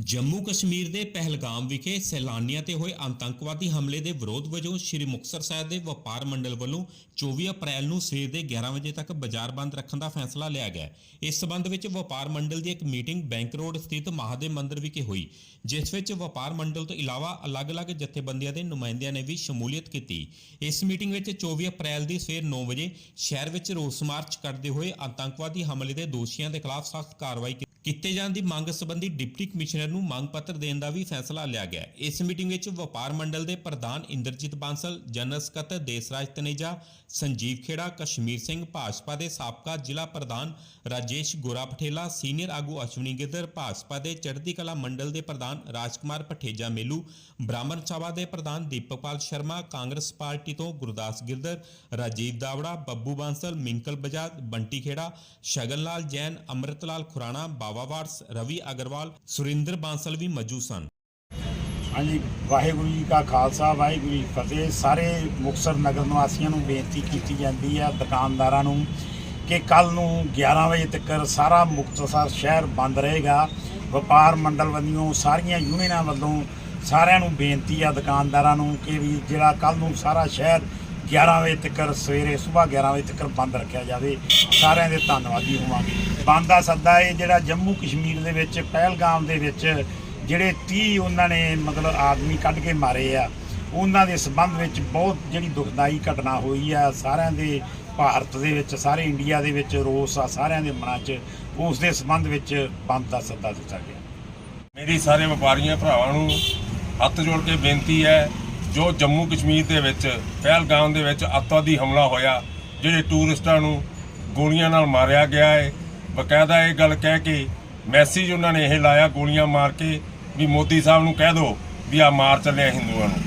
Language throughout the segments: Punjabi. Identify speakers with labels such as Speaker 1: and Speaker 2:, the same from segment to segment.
Speaker 1: ਜੰਮੂ ਕਸ਼ਮੀਰ ਦੇ ਪਹਿਲਗਾਮ ਵਿਖੇ ਸੈਲਾਨੀਆਂ ਤੇ ਹੋਏ ਆਤੰਕਵਾਦੀ ਹਮਲੇ ਦੇ ਵਿਰੋਧ ਵਜੋਂ ਸ੍ਰੀ ਮੁਕਤਸਰ ਸਾਹਿਬ ਦੇ ਵਪਾਰ ਮੰਡਲ ਵੱਲੋਂ 24 ਅਪ੍ਰੈਲ ਨੂੰ ਸਵੇਰ ਦੇ 11 ਵਜੇ ਤੱਕ ਬਾਜ਼ਾਰ ਬੰਦ ਰੱਖਣ ਦਾ ਫੈਸਲਾ ਲਿਆ ਗਿਆ। ਇਸ ਸਬੰਧ ਵਿੱਚ ਵਪਾਰ ਮੰਡਲ ਦੀ ਇੱਕ ਮੀਟਿੰਗ ਬੈਂਕ ਰੋਡ ਸਥਿਤ ਮਹਾਦੇਵ ਮੰਦਿਰ ਵਿਖੇ ਹੋਈ, ਜਿਸ ਵਿੱਚ ਵਪਾਰ ਮੰਡਲ ਤੋਂ ਇਲਾਵਾ ਅਲੱਗ-ਅਲੱਗ ਜਥੇਬੰਦੀਆਂ ਦੇ ਨੁਮਾਇੰਦਿਆਂ ਨੇ ਵੀ ਸ਼ਮੂਲੀਅਤ ਕੀਤੀ। ਇਸ ਮੀਟਿੰਗ ਵਿੱਚ 24 ਅਪ੍ਰੈਲ ਦੀ ਸਵੇਰ 9 ਵਜੇ ਸ਼ਹਿਰ ਵਿੱਚ ਰੋਸ ਮਾਰਚ ਕਰਦੇ ਹੋਏ ਆਤੰਕਵਾਦੀ ਹਮਲੇ ਦੇ ਦੋਸ਼ੀਆਂ ਦੇ ਖਿਲਾਫ ਸਖਤ ਕਾਰਵਾਈ ਕੀ- ਕੀਤੇ ਜਾਣ ਦੀ ਮੰਗ ਸੰਬੰਧੀ ਡਿਪਟੀ ਕਮਿਸ਼ਨਰ ਨੂੰ ਮੰਗ ਪੱਤਰ ਦੇਣ ਦਾ ਵੀ ਫੈਸਲਾ ਲਿਆ ਗਿਆ ਇਸ ਮੀਟਿੰਗ ਵਿੱਚ ਵਪਾਰ ਮੰਡਲ ਦੇ ਪ੍ਰਧਾਨ ਇੰਦਰਜੀਤ ਬਾਂਸਲ ਜਨਰਲ ਸਕੱਤਰ ਦੇਸਰਾਜ ਤਨੇਜਾ, ਸੰਜੀਵ ਖੇੜਾ, ਕਸ਼ਮੀਰ ਸਿੰਘ ਭਾਜਪਾ ਦੇ ਸਾਬਕਾ ਜ਼ਿਲ੍ਹਾ ਪ੍ਰਧਾਨ ਰਾਜੇਸ਼ ਗੋਰਾ ਪਠੇਲਾ ਸੀਨੀਅਰ ਆਗੂ ਅਸ਼ਵਨੀ ਗਿੱਦਰ ਭਾਜਪਾ ਦੇ ਚੜ੍ਹਦੀ ਕਲਾ ਮੰਡਲ ਦੇ ਪ੍ਰਧਾਨ ਰਾਜਕੁਮਾਰ ਪਠੇਜਾ ਮੇਲੂ, ਬ੍ਰਾਹਮਣ ਸਭਾ ਦੇ ਪ੍ਰਧਾਨ ਦੀਪਕਪਾਲ ਸ਼ਰਮਾ, ਕਾਂਗਰਸ ਪਾਰਟੀ ਤੋਂ ਗੁਰਦਾਸ ਗਿੱਦਰ ਰਾਜੀਵ ਦਾਵੜਾ, ਬੱਬੂ ਬਾਂਸਲ, ਮਿੰਕਲ ਬਜਾਜ, ਬੰਟੀ ਖੇੜਾ, ਸ਼ਗਨ ਲਾਲ ਜੈਨ, ਅੰਮ੍ਰਿਤਲਾਲ ਖੁਰਾਣਾ ਬਾਵਾ ਵਾਰਸ ਰਵੀ ਅਗਰਵਾਲ, ਸੁਰਿੰਦਰ ਬਾਂਸਲ ਵੀ ਮੌਜੂਦ ਸਨ।
Speaker 2: ਹਾਂਜੀ, ਵਾਹਿਗੁਰੂ ਜੀ ਕਾ ਖਾਲਸਾ, ਵਾਹਿਗੁਰੂ ਜੀ ਫਤਿਹ। ਸਾਰੇ ਮੁਕਤਸਰ ਨਗਰ ਨਿਵਾਸੀਆਂ ਨੂੰ ਬੇਨਤੀ ਕੀਤੀ ਜਾਂਦੀ ਹੈ ਦੁਕਾਨਦਾਰਾਂ ਨੂੰ, ਕਿ ਕੱਲ ਨੂੰ 11 ਵਜੇ ਤੱਕ ਸਾਰਾ ਮੁਕਤਸਰ ਸ਼ਹਿਰ ਬੰਦ ਰਹੇਗਾ। ਵਪਾਰ ਮੰਡਲ ਵੱਲੋਂ ਸਾਰੀਆਂ ਯੂਨੀਅਨਾਂ ਵੱਲੋਂ ਸਾਰਿਆਂ ਨੂੰ ਬੇਨਤੀ ਆ, ਦੁਕਾਨਦਾਰਾਂ ਨੂੰ, ਕਿ ਵੀ ਜਿਹੜਾ ਕੱਲ ਨੂੰ ਸਾਰਾ ਸ਼ਹਿਰ 11 ਵਜੇ ਤੱਕ ਸਵੇਰੇ ਸਵੇਰ 11 ਵਜੇ ਤੱਕ ਬੰਦ ਰੱਖਿਆ ਜਾਵੇ। ਸਾਰਿਆਂ ਦੇ ਧੰਨਵਾਦੀ ਹੋਵਾਂਗੇ। ਬੰਦ ਦਾ ਸੱਦਾ ਇਹ ਜਿਹੜਾ ਜੰਮੂ ਕਸ਼ਮੀਰ ਦੇ ਵਿੱਚ, ਪਹਿਲਗਾਮ ਦੇ ਵਿੱਚ ਜਿਹੜੇ 30 ਉਹਨਾਂ ਨੇ ਮਤਲਬ ਆਦਮੀ ਕੱਢ ਕੇ ਮਾਰੇ ਆ, ਉਹਨਾਂ ਦੇ ਸਬੰਧ ਵਿੱਚ ਬਹੁਤ ਜਿਹੜੀ ਦੁਖਦਾਈ ਘਟਨਾ ਹੋਈ ਆ, ਸਾਰਿਆਂ ਦੇ ਭਾਰਤ ਦੇ ਵਿੱਚ, ਸਾਰੇ ਇੰਡੀਆ ਦੇ ਵਿੱਚ ਰੋਸ ਆ, ਸਾਰਿਆਂ ਦੇ ਮਨਾਂ 'ਚ ਉਸ ਦੇ ਸਬੰਧ ਵਿੱਚ ਬੰਦ ਦਾ ਸੱਦਾ ਦਿੱਤਾ ਗਿਆ।
Speaker 3: ਮੇਰੀ ਸਾਰੇ ਵਪਾਰੀਆਂ ਭਰਾਵਾਂ ਨੂੰ ਹੱਥ ਜੋੜ ਕੇ ਬੇਨਤੀ ਹੈ, ਜੋ ਜੰਮੂ ਕਸ਼ਮੀਰ ਦੇ ਵਿੱਚ, ਪਹਿਲਗਾਮ ਦੇ ਵਿੱਚ ਅੱਤਵਾਦੀ ਹਮਲਾ ਹੋਇਆ, ਜਿਹੜੇ ਟੂਰਿਸਟਾਂ ਨੂੰ ਗੋਲੀਆਂ ਨਾਲ ਮਾਰਿਆ ਗਿਆ ਹੈ ਬਕਾਇਦਾ ਇਹ ਗੱਲ ਕਹਿ ਕੇ ਮੈਸੇਜ ਉਹਨਾਂ ਨੇ ਇਹ ਲਾਇਆ ਗੋਲੀਆਂ ਮਾਰ ਕੇ ਵੀ ਮੋਦੀ ਸਾਹਿਬ ਨੂੰ ਕਹਿ ਦਿਓ ਵੀ ਆ ਮਾਰ ਚੱਲਿਆ ਹਿੰਦੂਆਂ ਨੂੰ।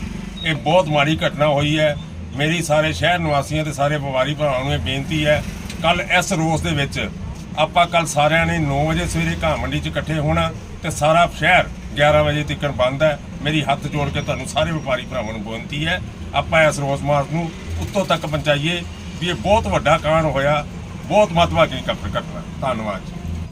Speaker 3: ਇਹ ਬਹੁਤ ਮਾੜੀ ਘਟਨਾ ਹੋਈ ਹੈ। ਮੇਰੀ ਸਾਰੇ ਸ਼ਹਿਰ ਨਿਵਾਸੀਆਂ ਤੇ ਸਾਰੇ ਵਪਾਰੀ ਭਰਾਵਾਂ ਨੂੰ ਇਹ ਬੇਨਤੀ ਹੈ ਕੱਲ ਇਸ ਰੋਸ ਦੇ ਵਿੱਚ ਆਪਾਂ ਕੱਲ ਸਾਰਿਆਂ ਨੇ 9 ਵਜੇ ਸਵੇਰੇ ਘਾਹ ਮੰਡੀ 'ਚ ਇਕੱਠੇ ਹੋਣਾ ਤੇ ਸਾਰਾ ਸ਼ਹਿਰ 11 ਵਜੇ ਤੱਕ ਬੰਦ ਹੈ। ਮੇਰੀ ਹੱਥ ਜੋੜ ਕੇ ਤੁਹਾਨੂੰ ਸਾਰੇ ਵਪਾਰੀ ਭਰਾਵਾਂ ਨੂੰ ਬੇਨਤੀ ਹੈ, ਆਪਾਂ ਇਸ ਰੋਸ ਮਾਰਚ ਨੂੰ ਉੱਤੋਂ ਤੱਕ ਪਹੁੰਚਾਈਏ ਵੀ ਇਹ ਬਹੁਤ ਵੱਡਾ ਕਾਂਡ ਹੋਇਆ। ਬਹੁਤ ਮਹੱਤਵਪੂਰਨ ਘਟਨਾ ਧੰਨਵਾਦ ਜੀ